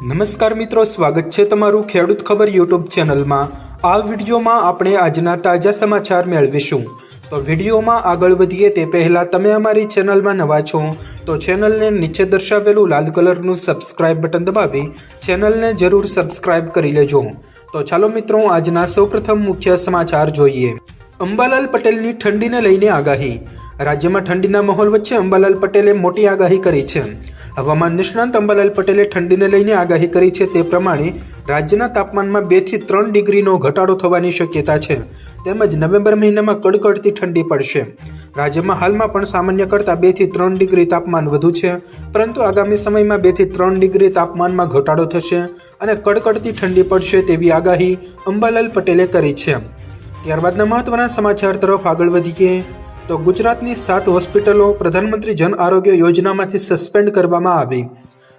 નમસ્કાર મિત્રો, સ્વાગત છે તમારું ખેડૂત ખબર યુટ્યુબ ચેનલમાં. આ વિડીયોમાં આપણે આજના તાજા સમાચાર મેળવીશું. તો વિડીયોમાં આગળ વધીએ તે પહેલાં તમે અમારી ચેનલમાં નવા છો, તો ચેનલને નીચે દર્શાવેલું લાલ કલરનું સબસ્ક્રાઇબ બટન દબાવી ચેનલને જરૂર સબસ્ક્રાઇબ કરી લેજો. તો ચાલો મિત્રો, આજના સૌપ્રથમ મુખ્ય સમાચાર જોઈએ. અંબાલાલ પટેલની ઠંડીને લઈને આગાહી. રાજ્યમાં ઠંડીના માહોલ વચ્ચે અંબાલાલ પટેલે મોટી આગાહી કરી છે. હવામાન નિષ્ણાંત અંબાલાલ પટેલે ઠંડીને લઈને આગાહી કરી છે તે પ્રમાણે રાજ્યના તાપમાનમાં બેથી ત્રણ ડિગ્રીનો ઘટાડો થવાની શક્યતા છે. તેમજ નવેમ્બર મહિનામાં કડકડતી ઠંડી પડશે. રાજ્યમાં હાલમાં પણ સામાન્ય કરતાં બેથી ત્રણ ડિગ્રી તાપમાન વધુ છે. પરંતુ આગામી સમયમાં બેથી ત્રણ ડિગ્રી તાપમાનમાં ઘટાડો થશે અને કડકડતી ઠંડી પડશે તેવી આગાહી અંબાલાલ પટેલે કરી છે. ત્યારબાદના મહત્વના સમાચાર તરફ આગળ વધીએ. તો ગુજરાતની સાત હોસ્પિટલો પ્રધાનમંત્રી જન આરોગ્ય યોજનામાંથી સસ્પેન્ડ કરવામાં આવી.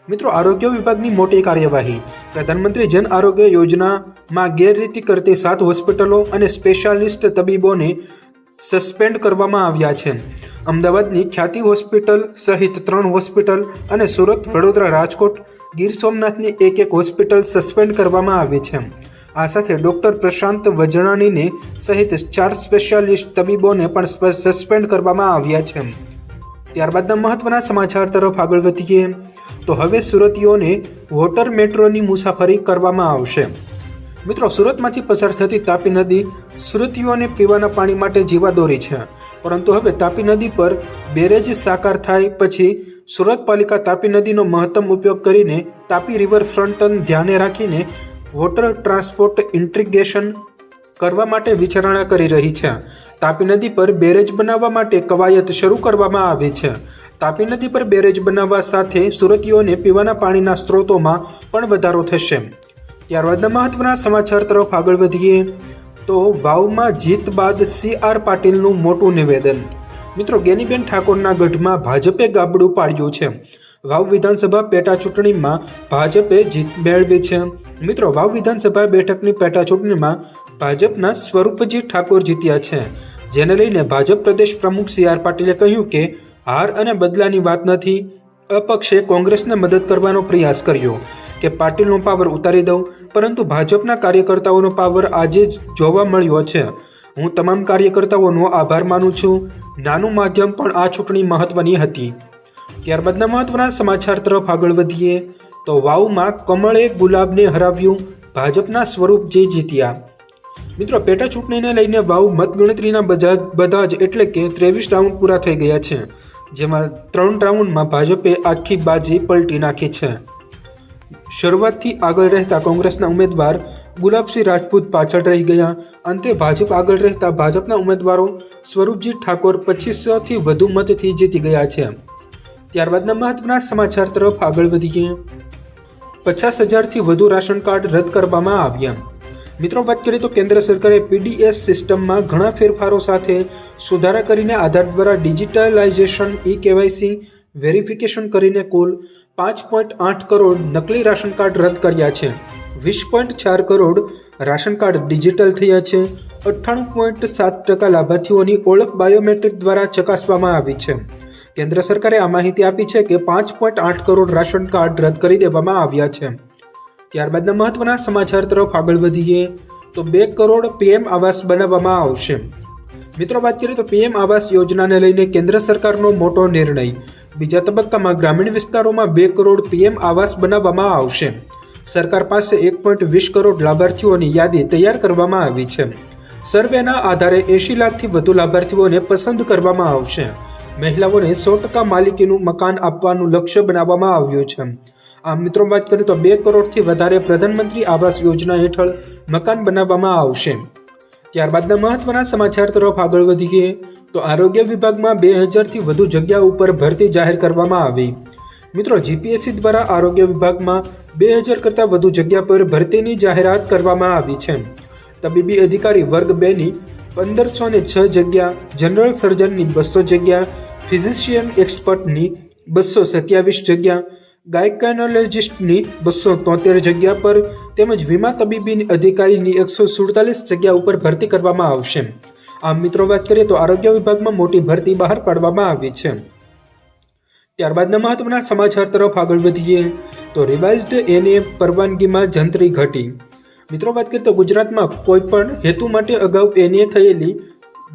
મિત્રો, આરોગ્ય વિભાગની મોટી કાર્યવાહી. પ્રધાનમંત્રી જન આરોગ્ય યોજનામાં ગેરરીતિ કરતી સાત હોસ્પિટલો અને સ્પેશિયાલિસ્ટ તબીબોને સસ્પેન્ડ કરવામાં આવ્યા છે. અમદાવાદની ખ્યાતિ હોસ્પિટલ સહિત ત્રણ હોસ્પિટલ અને સુરત, વડોદરા, રાજકોટ, ગીર સોમનાથની એક એક હોસ્પિટલ સસ્પેન્ડ કરવામાં આવી છે. આ સાથે ડૉક્ટર પ્રશાંત વજરાણીને સહિત ચાર સ્પેશિયાલિસ્ટ તબીબોને પણ સસ્પેન્ડ કરવામાં આવ્યા છે. ત્યારબાદના મહત્વના સમાચાર તરફ આગળ વધીએ. તો હવે સુરતીઓને વોટર મેટ્રોની મુસાફરી કરવામાં આવશે. મિત્રો, સુરતમાંથી પસાર થતી તાપી નદી સુરતીઓને પીવાના પાણી માટે જીવાદોરી છે. પરંતુ હવે તાપી નદી પર બેરેજ સાકાર થાય પછી સુરત પાલિકા તાપી નદીનો મહત્તમ ઉપયોગ કરીને તાપી રિવરફ્રન્ટને ધ્યાને રાખીને વોટર ટ્રાન્સપોર્ટ ઇન્ટ્રીગેશન કરવા માટે વિચારણા કરી રહી છે. તાપી નદી પર બેરેજ બનાવવા માટે કવાયત શરૂ કરવામાં આવી છે. તાપી નદી પર બેરેજ બનાવવા સાથે સુરતીઓને પીવાના પાણીના સ્ત્રોતોમાં પણ વધારો થશે. ત્યારબાદના મહત્વના સમાચાર તરફ આગળ વધીએ, તો વાવમાં જીત બાદ સી આર પાટીલનું મોટું નિવેદન. મિત્રો, ગેનીબેન ઠાકોરના ગઢમાં ભાજપે ગાબડું પાડ્યું છે. વાવ વિધાનસભા પેટા ચૂંટણીમાં ભાજપે જીત મેળવી છે. મિત્રો, વાવ વિધાનસભા બેઠકની પેટા ચૂંટણીમાં ભાજપના સ્વરૂપજી ઠાકોર જીત્યા છે. જેને લઈને ભાજપ પ્રદેશ પ્રમુખ સી આર પાટીલે કહ્યું કે, હાર અને બદલાની વાત નથી. અપક્ષે કોંગ્રેસને મદદ કરવાનો પ્રયાસ કર્યો. કે પાટીલનો પાવર ઉતારી દઉં, પરંતુ ભાજપના કાર્યકર્તાઓનો પાવર આજે જ જોવા મળ્યો છે. હું તમામ કાર્યકર્તાઓનો આભાર માનું છું. નાનું માધ્યમ પણ આ ચૂંટણી મહત્વની હતી. ત્યારબાદના મહત્વના સમાચાર તરફ આગળ વધીએ, તો વાવમાં કમળે ગુલાબને હરાવ્યું ભાજપના સ્વરૂપ જે જીત્યા. મિત્રો, પેટા ચૂંટણીને લઈને વાવ મતગણતરીના બધા બધા જ એટલે કે ત્રેવીસ રાઉન્ડ પૂરા થઈ ગયા છે, જેમાં ત્રણ રાઉન્ડમાં ભાજપે આખી બાજી પલટી નાખી છે. શરૂઆતથી આગળ રહેતા કોંગ્રેસના ઉમેદવાર ગુલાબસિંહ રાજપૂત પાછળ રહી ગયા. અંતે ભાજપ આગળ રહેતા ભાજપના ઉમેદવારો સ્વરૂપજી ઠાકોર પચીસોથી વધુ મતથી જીતી ગયા છે. ત્યારબાદના મહત્વના સમાચાર તરફ આગળ વધીએ. પચાસ હજારથી વધુ રાશન કાર્ડ રદ કરવામાં આવ્યા. મિત્રો, વાત કરીએ તો કેન્દ્ર સરકારે પીડીએસ સિસ્ટમમાં ઘણા ફેરફારો સાથે સુધારા કરીને આધાર દ્વારા ડિજિટલાઇઝેશન, ઈ કેવાયસી, વેરિફિકેશન કરીને કુલ પાંચ પોઈન્ટ આઠ કરોડ નકલી રાશન કાર્ડ રદ કર્યા છે. વીસ પોઈન્ટ ચાર કરોડ રાશન કાર્ડ ડિજિટલ થયા છે. અઠ્ઠાણું પોઈન્ટ સાત ટકા લાભાર્થીઓની ઓળખ બાયોમેટ્રિક દ્વારા ચકાસવામાં આવી છે. કેન્દ્ર સરકારે આ માહિતી આપી છે કે પાંચ પોઈન્ટ આઠ કરોડ રાશન કાર્ડ રદ કરી દેવામાં આવ્યા છે. ત્યારબાદના મહત્વના સમાચાર તરફ આગળ વધીએ, તો બે કરોડ પીએમ આવાસ બનાવવામાં આવશે. મિત્રો, વાત કરીએ તો પીએમ આવાસ યોજનાને લઈને કેન્દ્ર સરકારનો મોટો નિર્ણય. બીજા તબક્કામાં ગ્રામીણ વિસ્તારોમાં બે કરોડ પીએમ આવાસ બનાવવામાં આવશે. સરકાર પાસે એક પોઈન્ટ વીસ કરોડ લાભાર્થીઓની યાદી તૈયાર કરવામાં આવી છે. સર્વેના આધારે એંશી લાખથી વધુ લાભાર્થીઓને પસંદ કરવામાં આવશે. મહિલાઓને સો ટકા માલિકીનું મકાન આપવાનું લક્ષ્ય બનાવવામાં આવ્યું છે. આમ મિત્રો, વાત કરીએ તો બે કરોડથી વધારે પ્રધાનમંત્રી આવાસ યોજના હેઠળ મકાન બનાવવામાં આવશે. ત્યારબાદના મહત્વના સમાચાર તરફ આગળ વધીએ, તો આરોગ્ય વિભાગમાં બે હજારથી વધુ જગ્યા ઉપર ભરતી જાહેર કરવામાં આવી. મિત્રો જીપીએસસી દ્વારા આરોગ્ય વિભાગમાં બે હજાર કરતાં વધુ જગ્યા પર ભરતીની જાહેરાત કરવામાં આવી છે. તબીબી અધિકારી વર્ગ બેની પંદરસો ને છ જગ્યા, જનરલ સર્જનની બસો જગ્યા, ફિઝિશિયન એક્સપર્ટની બસો સત્યાવીસ જગ્યા ગાયકાનોલોજિસ્ટની બસો તોતેર જગ્યા પર તેમજ વીમા તબીબી અધિકારીની એકસો સુડતાલીસ જગ્યા ઉપર ભરતી કરવામાં આવશે. આમ મિત્રો વાત કરીએ તો આરોગ્ય વિભાગમાં મોટી ભરતી બહાર પાડવામાં આવી છે. ત્યારબાદના મહત્વના સમાચાર તરફ આગળ વધીએ તો રિવાઇઝડ એને પરવાનગીમાં જંત્રી ઘટી. મિત્રો વાત કરીએ તો ગુજરાતમાં કોઈપણ હેતુ માટે અગાઉ એનએ થયેલી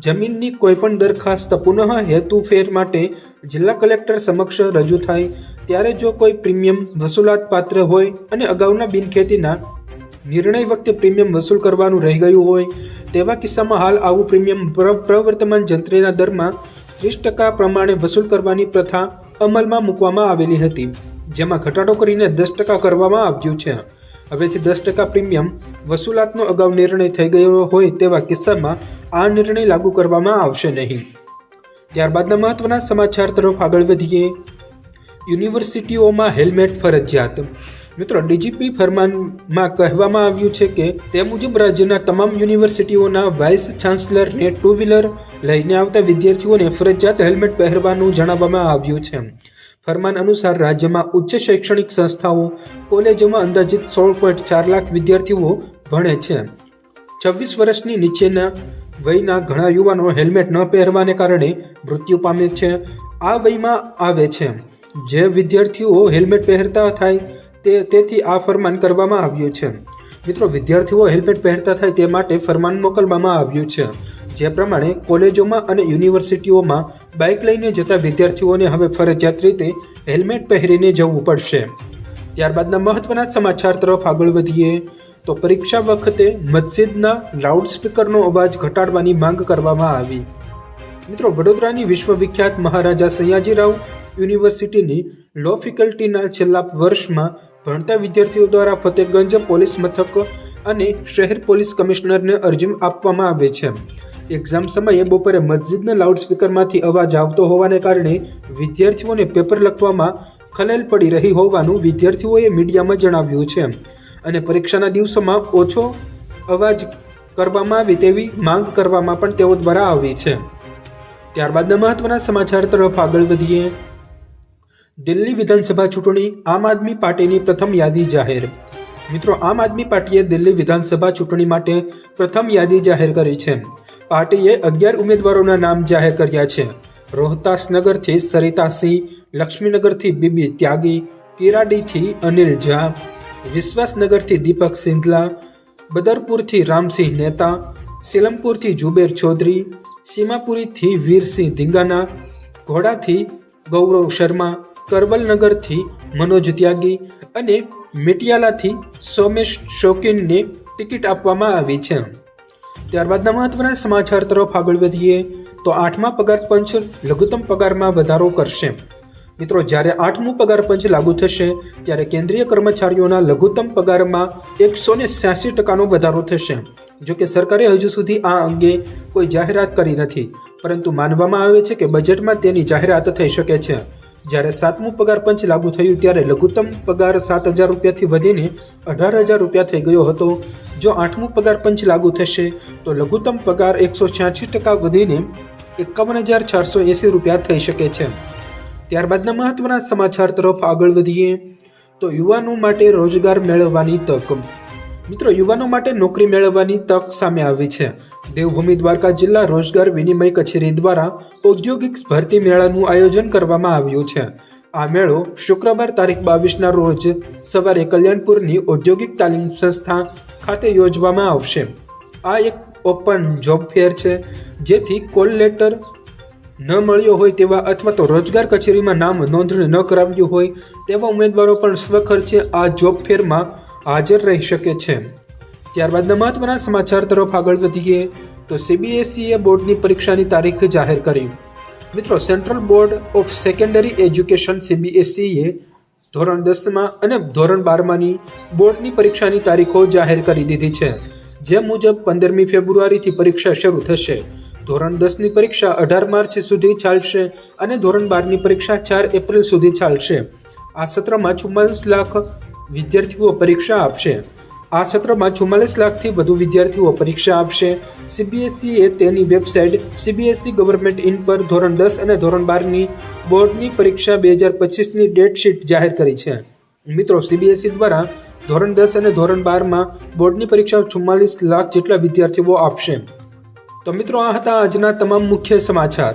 જમીનની કોઈપણ દરખાસ્ત પુનઃ હેતુ ફેર માટે જિલ્લા કલેક્ટર સમક્ષ રજૂ થાય, ત્યારે જો કોઈ પ્રીમિયમ વસૂલાત પાત્ર હોય અને અગાઉના બિનખેતીના નિર્ણય વખતે પ્રીમિયમ વસૂલ કરવાનું રહી ગયું હોય, તેવા કિસ્સામાં હાલ આવું પ્રીમિયમ પ્ર- પ્રવર્તમાન જંત્રીના દરમાં ત્રીસ ટકા પ્રમાણે વસૂલ કરવાની પ્રથા અમલમાં મૂકવામાં આવેલી હતી, જેમાં ઘટાડો કરીને દસ ટકા કરવામાં આવ્યું છે. હવેથી દસ ટકા પ્રીમિયમ વસૂલાતનો અગાઉ નિર્ણય થઈ ગયો હોય તેવા કિસ્સામાં આ નિર્ણય લાગુ કરવામાં આવશે નહીં. ત્યારબાદના મહત્વના સમાચાર તરફ આગળ વધીએ. યુનિવર્સિટીઓમાં હેલ્મેટ ફરજિયાત. મિત્રો, ડીજીપી ફરમાનમાં કહેવામાં આવ્યું છે કે તે મુજબ રાજ્યના તમામ યુનિવર્સિટીઓના વાઇસ ચાન્સલરને ટુ વ્હીલર લઈને આવતા વિદ્યાર્થીઓને ફરજિયાત હેલ્મેટ પહેરવાનું જણાવવામાં આવ્યું છે. ફરમાન અનુસાર રાજ્યમાં ઉચ્ચ શૈક્ષણિક સંસ્થાઓ, કોલેજોમાં અંદાજિત સોળ પોઈન્ટ ચાર લાખ વિદ્યાર્થીઓ ભણે છે. છવ્વીસ વર્ષની નીચેના વયના ઘણા યુવાનો હેલ્મેટ ન પહેરવાને કારણે મૃત્યુ પામે છે. આ વયમાં આવે છે. જે વિદ્યાર્થીઓ હેલ્મેટ પહેરતા થાય તે તેથી આ ફરમાન કરવામાં આવ્યું છે. મિત્રો, વિદ્યાર્થીઓ હેલ્મેટ પહેરતા થાય તે માટે ફરમાન મોકલવામાં આવ્યું છે. જે પ્રમાણે કોલેજોમાં અને યુનિવર્સિટીઓમાં બાઇક લઈને જતા વિદ્યાર્થીઓને હવે ફરજિયાત રીતે હેલ્મેટ પહેરીને જવું પડશે. ત્યારબાદના મહત્વના સમાચાર તરફ આગળ વધીએ, તો પરીક્ષા વખતે મસ્જિદના લાઉડસ્પીકરનો અવાજ ઘટાડવાની માંગ કરવામાં આવી. મિત્રો, વડોદરાની વિશ્વવિખ્યાત મહારાજા સયાજીરાવ યુનિવર્સિટીની લો ફેકલ્ટીના છેલ્લા વર્ષમાં ભણતા વિદ્યાર્થીઓ દ્વારા ફતેહગંજ પોલીસ મથક અને શહેર પોલીસ કમિશનરને અરજી આપવામાં આવે છે. એક્ઝામ સમયે બપોરે મસ્જિદના લાઉડસ્પીકરમાંથી અવાજ આવતો હોવાને કારણે વિદ્યાર્થીઓને પેપર લખવામાં ખલેલ પડી રહી હોવાનું વિદ્યાર્થીઓએ મીડિયામાં જણાવ્યું છે. અને પરીક્ષાના દિવસોમાં ઓછો અવાજ કરવામાં આવે તેવી માંગ કરવામાં પણ તેઓ દ્વારા આવી છે. ત્યારબાદના મહત્વના સમાચાર તરફ આગળ વધીએ. દિલ્હી વિધાનસભા ચૂંટણી આમ આદમી પાર્ટીની પ્રથમ યાદી જાહેર. મિત્રો, આમ આદમી પાર્ટીએ દિલ્હી વિધાનસભા ચૂંટણી માટે પ્રથમ યાદી જાહેર કરી છે. પાર્ટીએ અગિયાર ઉમેદવારોના નામ જાહેર કર્યા છે. રોહતાસ નગરથી સરિતા સિંહ લક્ષ્મીનગરથી બીબી ત્યાગી, કિરાડીથી અનિલ ઝા, વિશ્વાસનગરથી દીપક સિંધલા, બદરપુરથી રામસિંહ નેતા, સિલમપુરથી જુબેર ચૌધરી, સીમાપુરીથી વીરસિંહ ધીંગાના, ઘોડાથી ગૌરવ શર્મા, કરવલનગરથી મનોજ ત્યાગી અને મિટિયાલાથી સોમેશ શોકીનને ટિકિટ આપવામાં આવી છે. ત્યારબાદના મહત્વના સમાચાર તરફ આગળ વધીએ, તો આઠમા પગાર પંચ લઘુત્તમ પગારમાં વધારો કરશે. મિત્રો, જ્યારે આઠમું પગાર પંચ લાગુ થશે, ત્યારે કેન્દ્રીય કર્મચારીઓના લઘુત્તમ પગારમાં એકસો ને છ્યાસી ટકાનો વધારો થશે. જો કે સરકારે હજુ સુધી આ અંગે કોઈ જાહેરાત કરી નથી, પરંતુ માનવામાં આવે છે કે બજેટમાં તેની જાહેરાત થઈ શકે છે. જ્યારે સાતમું પગાર પંચ લાગુ થયું ત્યારે લઘુત્તમ પગાર સાત હજાર રૂપિયાથી વધીને અઢાર હજાર રૂપિયા થઈ ગયો હતો. જો આઠમું પગાર પંચ લાગુ થશે, તો લઘુત્તમ પગાર એકસો છ્યાસી ટકા વધીને એકાવન હજાર ચારસો એંસી રૂપિયા થઈ શકે છે. ત્યારબાદના મહત્વના સમાચાર તરફ આગળ વધીએ. તો યુવાનો માટે રોજગાર મેળવવાની તક. મિત્રો, યુવાનો માટે નોકરી મેળવવાની તક સામે આવી છે. દેવભૂમિ દ્વારકા જિલ્લા રોજગાર વિનિમય કચેરી દ્વારા ઔદ્યોગિક ભરતી મેળાનું આયોજન કરવામાં આવ્યું છે. આ મેળો શુક્રવાર તારીખ બાવીસના રોજ સવારે કલ્યાણપુરની ઔદ્યોગિક તાલીમ સંસ્થા ખાતે યોજવામાં આવશે. આ એક ઓપન જોબ ફેર છે, જેથી કોલ લેટર ન મળ્યો હોય તેવા અથવા તો રોજગાર કચેરીમાં નામ નોંધણી ન કરાવ્યું હોય તેવા ઉમેદવારો પણ સ્વખર્ચે આ જોબ ફેરમાં હાજર રહી શકે છે. ત્યારબાદના મહત્વના સમાચાર તરફ આગળ વધીએ, તો સીબીએસઈએ બોર્ડની પરીક્ષાની તારીખ જાહેર કરી. મિત્રો central board of secondary education સીબીએસઈએ ધોરણ દસમાં અને ધોરણ બારમાંની બોર્ડની પરીક્ષાની તારીખો જાહેર કરી દીધી છે. જે મુજબ પંદરમી ફેબ્રુઆરીથી પરીક્ષા શરૂ થશે. ધોરણ દસની પરીક્ષા અઢાર માર્ચ સુધી ચાલશે અને ધોરણ બારની પરીક્ષા ચાર એપ્રિલ સુધી ચાલશે. આ સત્રમાં ચુમ્માલીસ લાખ વિદ્યાર્થીઓ પરીક્ષા આપશે. આ સત્રમાં ચુમ્માલીસ લાખથી વધુ વિદ્યાર્થીઓ પરીક્ષા આપશે. સીબીએસઈએ તેની વેબસાઇટ સીબીએસઈ ગવર્મેન્ટ ઇન પર ધોરણ દસ અને ધોરણ બારની બોર્ડની પરીક્ષા બે હજાર પચીસની ડેટશીટ જાહેર કરી છે. મિત્રો સીબીએસઈ દ્વારા ધોરણ દસ અને ધોરણ બારમાં બોર્ડની પરીક્ષા ચુમ્માલીસ લાખ જેટલા વિદ્યાર્થીઓ આપશે. તો મિત્રો, આ હતા આજના તમામ મુખ્ય સમાચાર.